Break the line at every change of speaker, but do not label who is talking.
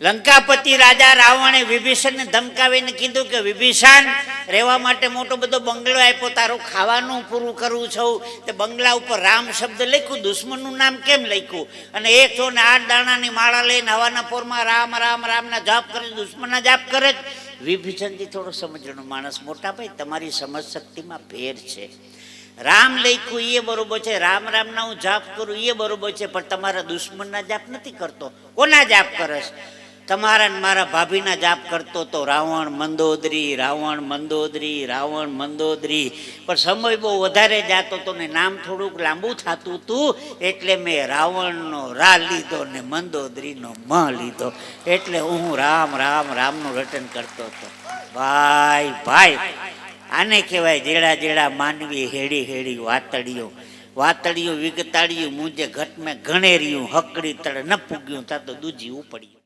લંકાપતિ રાજા રાવણે વિભીષણને ધમકાવીને કીધું કે, વિભીષણ, રહેવા માટે મોટો બધો બંગલો આપ્યો, તારું ખાવાનું પૂરું કરવું છું. તે બંગલા ઉપર રામ શબ્દ લખ્યું, દુશ્મનનું નામ કેમ લખ્યું? અને એક છો ને આઠ દાણાની માળા લઈને હવાના પોરમાં રામ રામ, રામના જાપ કરે, દુશ્મનના જાપ કરે. જ. વિભીષણજી થોડો સમજણો માણસ મોટા ભાઈ, તમારી સમજ શક્તિમાં ફેર છે. રામ લખ્યું એ બરોબર છે, રામ, રામના હું જાપ કરું એ બરોબર છે, પણ તમારા દુશ્મનના જાપ નથી કરતો. કોના જાપ કરે છે તમારા મારા ભાભીના જાપ કરતો તો રાવણ મંદોદરી રાવણ મંદોદરી રાવણ મંદોદરી. પણ સમય બહુ વધારે જાતો તો ને નામ થોડુંક લાંબુ થતું હતું એટલે મેં રાવણનો રા લીધો ને મંદોદરીનો મ લીધો. એટલે હું રામ રામ, રામનું રટન કરતો હતો. ભાઈ ભાઈ, આને કહેવાય જેડા જેડા માનવી હેડી હેડી વાતડીઓ. વાતડીઓ વિગતાડીયું મુજે ઘટ મેં ગણેર્યું હકડી તળે ન પૂગ્યું, તા તો દૂજી ઉપડ્યું.